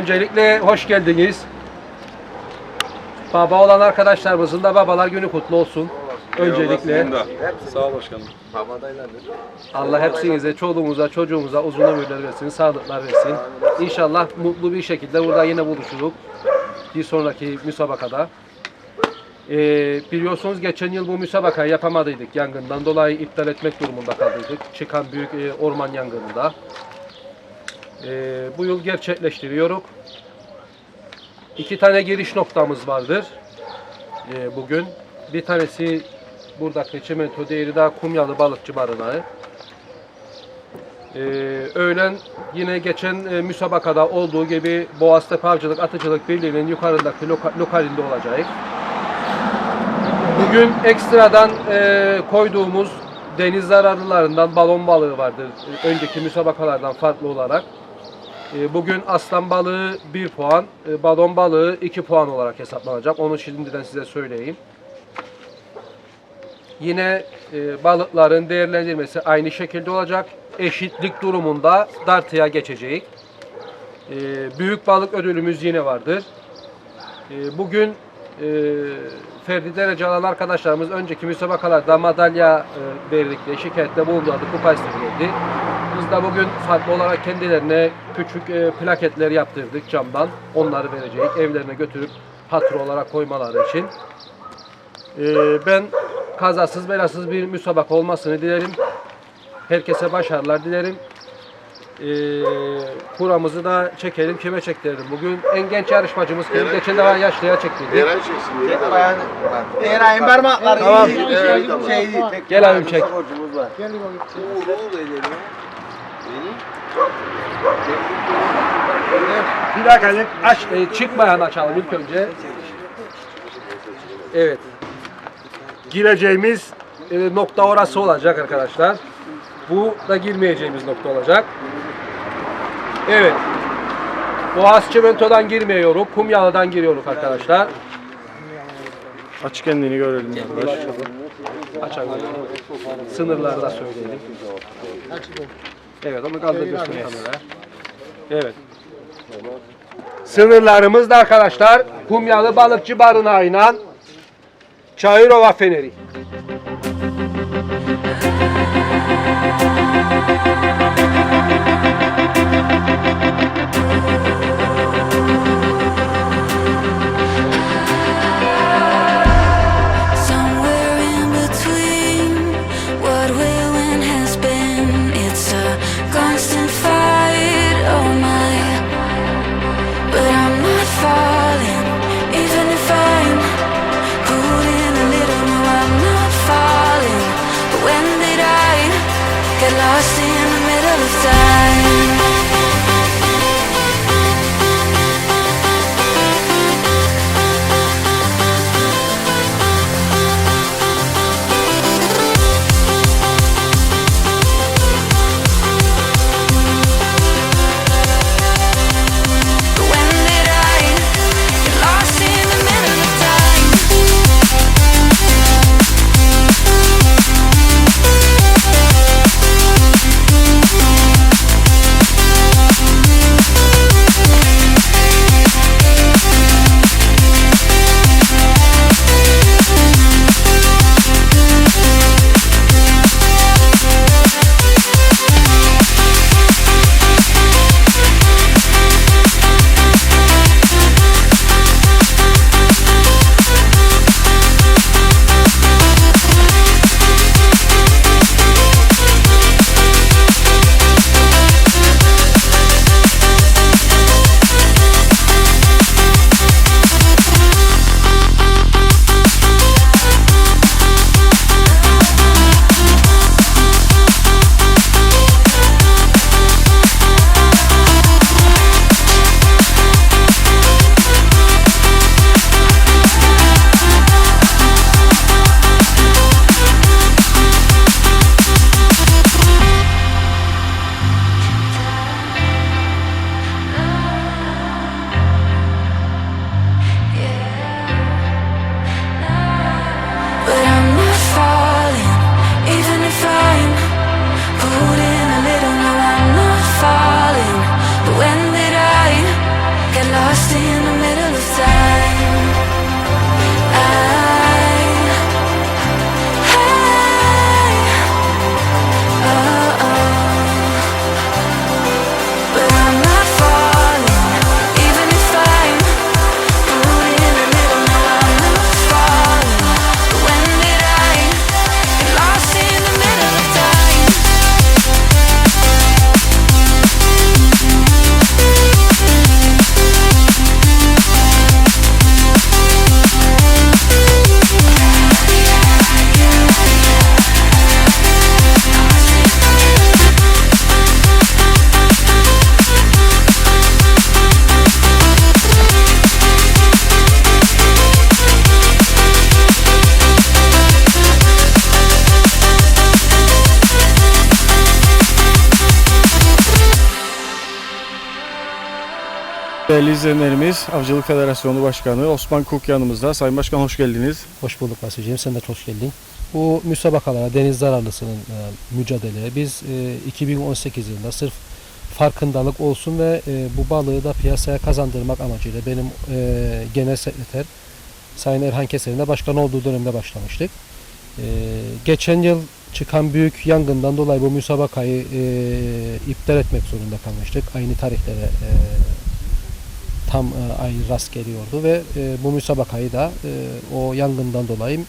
Öncelikle hoş geldiniz. Baba olan arkadaşlarımızın da babalar günü kutlu olsun. Öncelikle Sağ ol başkanım. Allah hepsinize, çoluğumuza, çocuğumuza uzun ömürler versin, sağlıklar versin. İnşallah mutlu bir şekilde burada yine buluşuruz. Bir sonraki müsabakada. Ee, biliyorsunuz geçen yıl bu müsabakayı yapamadıydık. Yangından dolayı iptal etmek durumunda kaldıydık. Çıkan büyük e, orman yangınında. Ee, bu yıl gerçekleştiriyoruz. İki tane giriş noktamız vardır ee, bugün. Bir tanesi buradaki çimento değeri daha Kumyalı Balıkçı Barınağı. Ee, öğlen yine geçen e, müsabakada olduğu gibi Boğaztepe Avcılık Atıcılık Birliği'nin yukarıdaki loka- lokalinde olacak. Bugün ekstradan e, koyduğumuz deniz zararlılarından balon balığı vardır. E, Önceki müsabakalardan farklı olarak. E, Bugün aslan balığı 1 puan, e, balon balığı 2 puan olarak hesaplanacak. Onu şimdiden size söyleyeyim. Yine e, balıkların değerlendirmesi aynı şekilde olacak. Eşitlik durumunda dartıya geçecek. E, büyük balık ödülümüz yine vardır. Bugün Ferdi derece alan arkadaşlarımız önceki müsabakalarda madalya e, verdikleri şikayette bulunduğu kupa istediğiydi. Biz de bugün farklı olarak kendilerine küçük e, plaketler yaptırdık camdan. Onları verecek. Evlerine götürüp hatır olarak koymaları için. E, ben kazasız belasız bir müsabaka olmasını dilerim. Herkese başarılar dilerim. E, kuramızı da çekelim. Kime çektirelim? Bugün en genç yarışmacımız kim? Geçen defa yaşlıya çektirdik. Eray çeksin. Tek Bayan Eray'ın parmakları Tamam. iyi değil, şey, tamam. şey değil. Tek Gel abim çek. borcumuz var. Bir dakika aç, e, çıkmayan açalım ilk önce. Evet. Gireceğimiz e, nokta orası olacak arkadaşlar. Bu da girmeyeceğimiz nokta olacak. Evet. Boğaz çimentodan girmiyoruz. Kumyalı'dan giriyoruz arkadaşlar. Aç kendini görelim arkadaş. Açalım. Sınırları da söyleyelim. Evet onu kaldırıyorsun. Evet. Sınırlarımız da arkadaşlar Kumyalı Balıkçı Barınağı'yla Çayırova Feneri. Lost Değerli izleyenlerimiz, Avcılık Federasyonu Başkanı Osman Kuk yanımızda. Sayın Başkan hoş geldiniz. Hoş bulduk Vasıcığım. Sen de hoş geldin. Bu müsabakalara, deniz zararlısının e, mücadeleye biz e, 2018 yılında sırf farkındalık olsun ve e, bu balığı da piyasaya kazandırmak amacıyla benim e, genel sekreter Sayın Erhan Keser'in de başkan olduğu dönemde başlamıştık. E, geçen yıl çıkan büyük yangından dolayı bu müsabakayı e, iptal etmek zorunda kalmıştık. Aynı tarihlere e, tam e, ay rast geliyordu ve e, bu müsabakayı da e, o yangından dolayı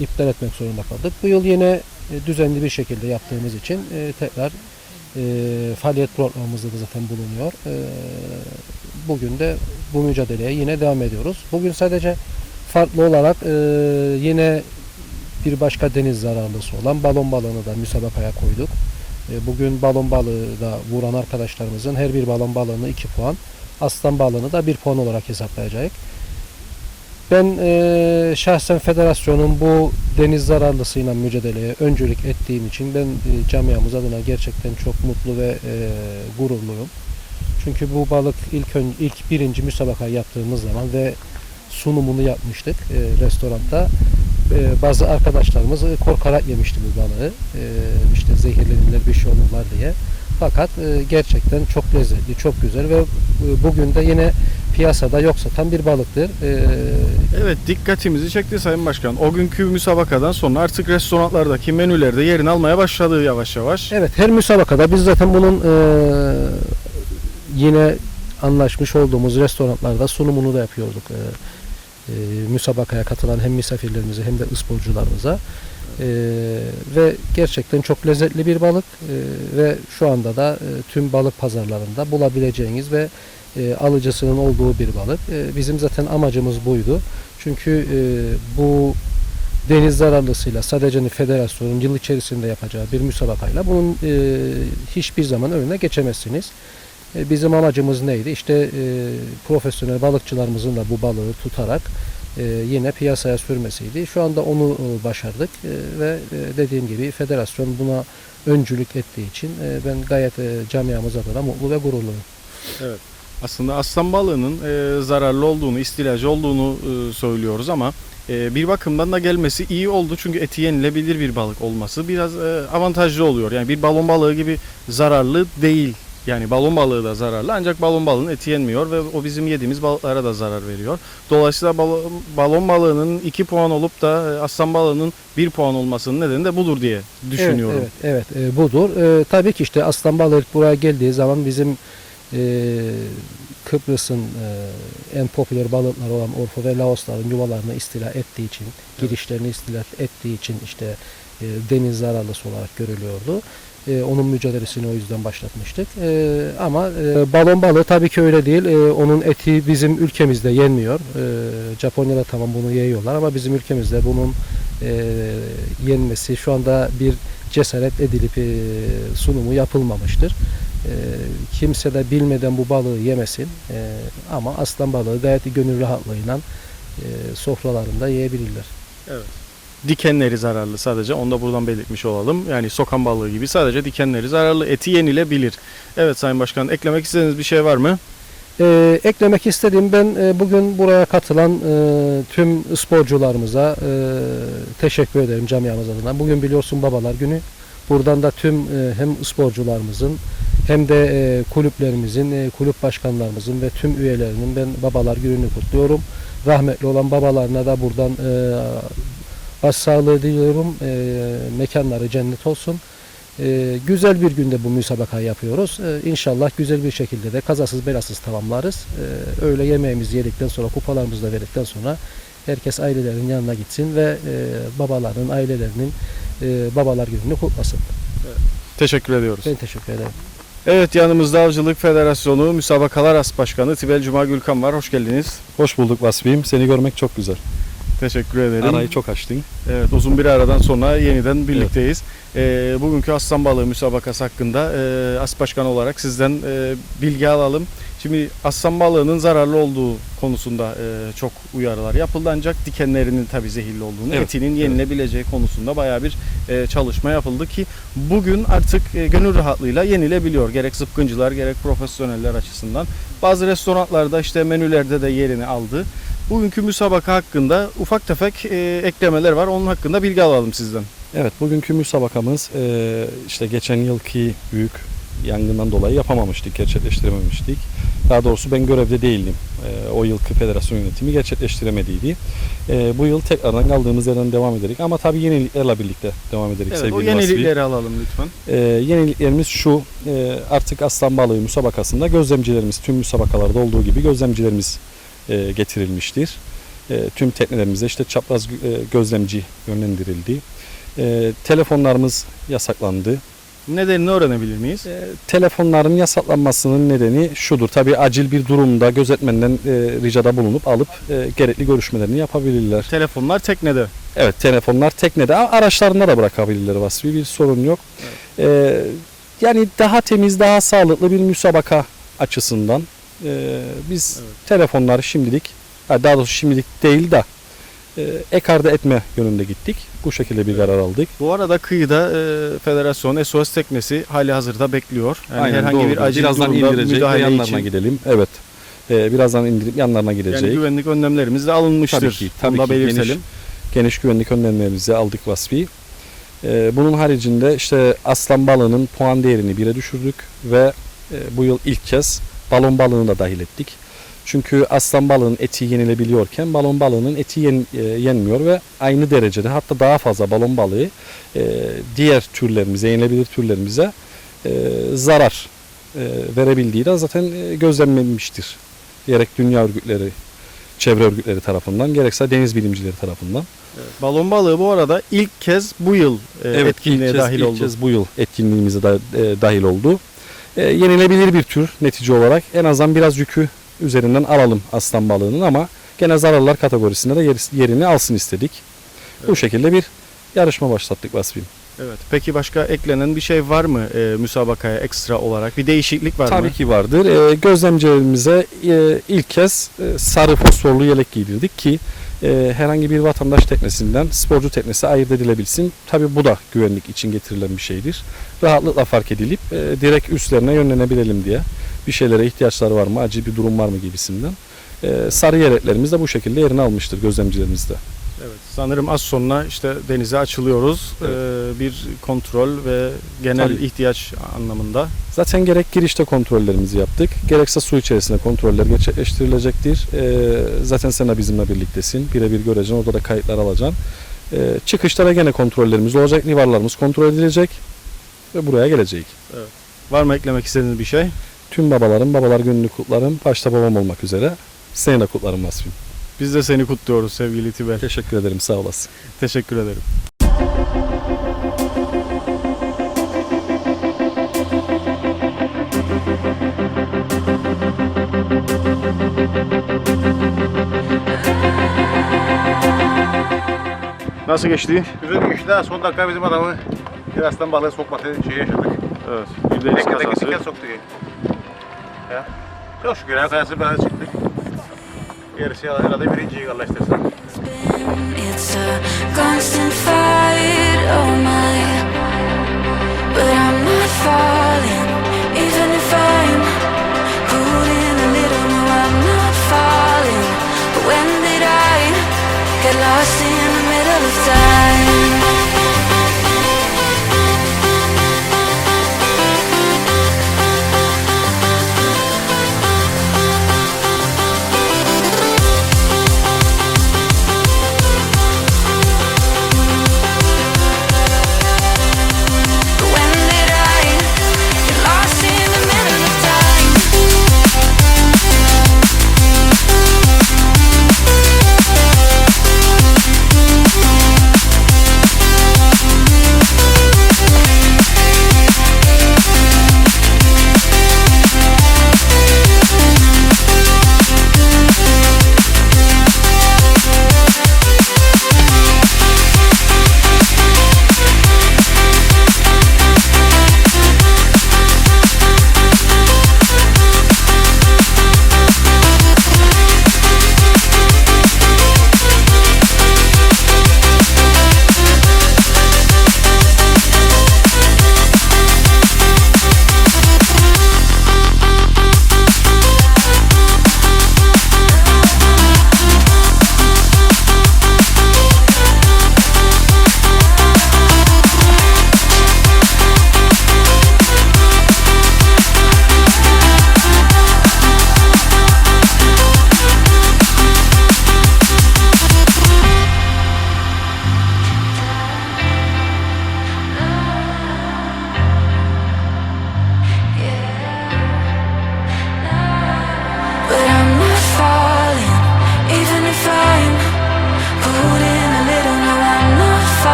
iptal etmek zorunda kaldık. Bu yıl yine e, düzenli bir şekilde yaptığımız için e, tekrar e, faaliyet programımızda da zaten bulunuyor. E, bugün de bu mücadeleye yine devam ediyoruz. Bugün sadece farklı olarak e, yine bir başka deniz zararlısı olan balon balığını da müsabakaya koyduk. E, bugün balon balığı da vuran arkadaşlarımızın her bir balon balığını 2 puan, aslan balığını da 1 puan olarak hesaplayacak. Ben e, şahsen federasyonun bu deniz zararlısıyla mücadeleye öncülük ettiğim için ben e, camiamız adına gerçekten çok mutlu ve e, gururluyum. Çünkü bu balık ilk ön, ilk birinci müsabaka yaptığımız zaman ve sunumunu yapmıştık e, restoranda. E, bazı arkadaşlarımız e, korkarak yemişti bu balığı. E, işte zehirlenirler bir şey olurlar diye. Fakat e, gerçekten çok lezzetli, çok güzel ve e, bugün de yine piyasada yok satan bir balıktır. E, Evet dikkatimizi çekti Sayın Başkan. O günkü müsabakadan sonra artık restoranlardaki menülerde yerini almaya başladı yavaş yavaş. Evet her müsabakada biz zaten bunun e, yine anlaşmış olduğumuz restoranlarda sunumunu da yapıyorduk. E, e, müsabakaya katılan hem misafirlerimize hem de ısporcularımıza. E, ve gerçekten çok lezzetli bir balık E, ve şu anda da e, tüm balık pazarlarında bulabileceğiniz ve e, alıcısının olduğu bir balık. E, bizim zaten amacımız buydu. Çünkü e, bu deniz zararlısıyla sadece federasyonun yıl içerisinde yapacağı bir müsabakayla bunun e, hiçbir zaman önüne geçemezsiniz. E, bizim amacımız neydi? İşte e, profesyonel balıkçılarımızın da bu balığı tutarak yine piyasaya sürmesiydi. Şu anda onu e, başardık e, ve e, dediğim gibi federasyon buna öncülük ettiği için e, ben gayet e, camiamız adına mutlu ve gururluyum. Aslında aslan balığının e, zararlı olduğunu, istilacı olduğunu e, söylüyoruz ama e, bir bakımdan da gelmesi iyi oldu. Çünkü eti yenilebilir bir balık olması biraz e, avantajlı oluyor. Yani bir balon balığı gibi zararlı değil. Yani balon balığı da zararlı ancak balon balığının eti yenmiyor ve o bizim yediğimiz balıklara da zarar veriyor. Dolayısıyla balon, balon balığının 2 puan olup da e, aslan balığının 1 puan olmasının nedeni de budur diye düşünüyorum. Evet, evet, evet e, budur. E, tabii ki işte aslan balığı buraya geldiği zaman bizim e, Kıbrıs'ın e, en popüler balıkları olan Orfo ve Laosların yuvalarını istila ettiği için, girişlerini istila ettiği için işte e, deniz zararlısı olarak görülüyordu. E, onun mücadelesini o yüzden başlatmıştık. E, ama e, balon balığı tabii ki öyle değil. E, onun eti bizim ülkemizde yenmiyor. E, Japonya'da tamam bunu yiyorlar ama bizim ülkemizde bunun e, yenmesi şu anda bir cesaret edilip e, sunumu yapılmamıştır. E, kimse de bilmeden bu balığı yemesin. E, ama aslan balığı gayet gönül rahatlığıyla e, sofralarında yiyebilirler. Dikenleri zararlı sadece. Onu da buradan belirtmiş olalım. Yani sokan balığı gibi sadece dikenleri zararlı. Eti yenilebilir. Evet Sayın Başkan eklemek istediğiniz bir şey var mı? E, eklemek istediğim ben e, bugün buraya katılan e, tüm sporcularımıza e, teşekkür ederim camiamız adına. Bugün biliyorsun Babalar Günü. Buradan da tüm e, hem sporcularımızın hem de e, kulüplerimizin, e, kulüp başkanlarımızın ve tüm üyelerinin ben Babalar Günü'nü kutluyorum. Rahmetli olan babalarına da buradan e, başsağlığı diliyorum. E, mekanları cennet olsun. E, güzel bir günde bu müsabakayı yapıyoruz. E, inşallah güzel bir şekilde de kazasız belasız tamamlarız. E, öğle yemeğimizi yedikten sonra, kupalarımızı da verdikten sonra herkes ailelerinin yanına gitsin ve e, babaların, ailelerinin e, babalar gününü kutlasın. Teşekkür ediyoruz. Ben teşekkür ederim. Evet yanımızda Avcılık Federasyonu Müsabakalar As Başkanı Tibel Cuma Gülkan var. Hoş geldiniz. Hoş bulduk Vasfi'yim. Seni görmek çok güzel. Teşekkür ederim. Arayı çok açtın. Evet uzun bir aradan sonra yeniden birlikteyiz. Ee, bugünkü aslan balığı müsabakası hakkında e, as başkan olarak sizden e, bilgi alalım. Şimdi aslan balığının zararlı olduğu konusunda e, çok uyarılar yapıldı ancak dikenlerinin tabii zehirli olduğunu, Evet, etinin yenilebileceği konusunda bayağı bir e, çalışma yapıldı ki bugün artık e, gönül rahatlığıyla yenilebiliyor. Gerek zıpkıncılar gerek profesyoneller açısından. Bazı restoranlarda işte menülerde de yerini aldı. Bugünkü müsabaka hakkında ufak tefek e, eklemeler var. Onun hakkında bilgi alalım sizden. Evet bugünkü müsabakamız e, işte geçen yılki büyük yangından dolayı yapamamıştık, gerçekleştirememiştik. Daha doğrusu ben görevde değildim. E, o yılki federasyon yönetimi gerçekleştiremediydi. E, bu yıl tekrardan kaldığımız yerden devam ederek ama tabii yeniliklerle birlikte devam ederek Evet, sevgili o Vasfi. yenilikleri alalım lütfen. E, yeniliklerimiz şu, e, artık aslan balığı müsabakasında gözlemcilerimiz tüm müsabakalarda olduğu gibi gözlemcilerimiz e, getirilmiştir. E, tüm teknelerimize işte çapraz e, gözlemci yönlendirildi. E, telefonlarımız yasaklandı. Nedenini öğrenebilir miyiz? E, telefonların yasaklanmasının nedeni şudur. Tabii acil bir durumda gözetmenden e, ricada bulunup alıp e, gerekli görüşmelerini yapabilirler. Telefonlar teknede. Evet telefonlar teknede ama araçlarında da bırakabilirler Vasfi bir sorun yok. Ee, yani daha temiz daha sağlıklı bir müsabaka açısından e, biz telefonları şimdilik ha, daha doğrusu şimdilik değil de e, ekarda etme yönünde gittik. Bu şekilde bir karar aldık. Bu arada kıyıda e, federasyon SOS teknesi hali hazırda bekliyor. Yani Aynen, herhangi bir doğrudur. acil birazdan durumda indirecek müdahale yanlarına için gidelim. Evet. Ee, birazdan indirip yanlarına gidecek. yani güvenlik önlemlerimiz de alınmıştır. Tabii ki, tabii Bunu da ki. belirtelim. Geniş, geniş güvenlik önlemlerimizi aldık Vasfi. Ee, bunun haricinde işte aslan balığının puan değerini bire düşürdük ve e, bu yıl ilk kez balon balığını da dahil ettik. Çünkü aslan balığının eti yenilebiliyorken balon balığının eti yen- e, yenmiyor ve aynı derecede hatta daha fazla balon balığı e, diğer türlerimize, yenilebilir türlerimize e, zarar e, verebildiği de zaten e, gözlemlenmiştir. Gerek dünya örgütleri, çevre örgütleri tarafından gerekse deniz bilimcileri tarafından. Balon balığı bu arada ilk kez bu yıl e, etkinliğe ilk kez, dahil ilk oldu. kez bu yıl etkinliğimize da, e, dahil oldu. E, yenilebilir bir tür netice olarak en azından biraz yükü üzerinden alalım aslan balığının ama gene zararlar kategorisinde de yer- yerini alsın istedik. Bu şekilde bir yarışma başlattık Vasfi'm. Evet. Peki başka eklenen bir şey var mı e, müsabakaya ekstra olarak? Bir değişiklik var Tabii mı? ki vardır. E, gözlemcilerimize e, ilk kez e, sarı fosforlu yelek giydirdik ki e, herhangi bir vatandaş teknesinden sporcu teknesi ayırt edilebilsin. Tabii bu da güvenlik için getirilen bir şeydir. Rahatlıkla fark edilip e, direkt üstlerine yönlenebilelim diye bir şeylere ihtiyaçları var mı, acil bir durum var mı gibisinden. E, sarı yeleklerimiz de bu şekilde yerini almıştır gözlemcilerimizde. Evet. Sanırım az sonra işte denize açılıyoruz. Evet. E, bir kontrol ve genel Tabii. ihtiyaç anlamında. Zaten gerek girişte kontrollerimizi yaptık, gerekse su içerisinde kontroller gerçekleştirilecektir. Ee, zaten sen de bizimle birliktesin. Birebir göreceksin, orada da kayıtlar alacaksın. Ee, çıkışta da gene kontrollerimiz olacak, livarlarımız kontrol edilecek ve buraya gelecek. Var mı eklemek istediğiniz bir şey? Tüm babalarım, babalar gününü kutlarım. Başta babam olmak üzere. Seni de kutlarım Vasfim. Biz de seni kutluyoruz sevgili Tiber. Teşekkür ederim, sağ olasın. Teşekkür ederim. Nasıl geçti? Güzel işte son dakika bizim adamı Balığı sokma yaşadık. Evet. Bir de kazası. soktu yani. Ya. Çok şükür kayası. Gerisi herhalde birinciyi. It's a constant fight, oh my But I'm not falling, even if I'm a little, no I'm not falling But when did I get lost in the middle of time?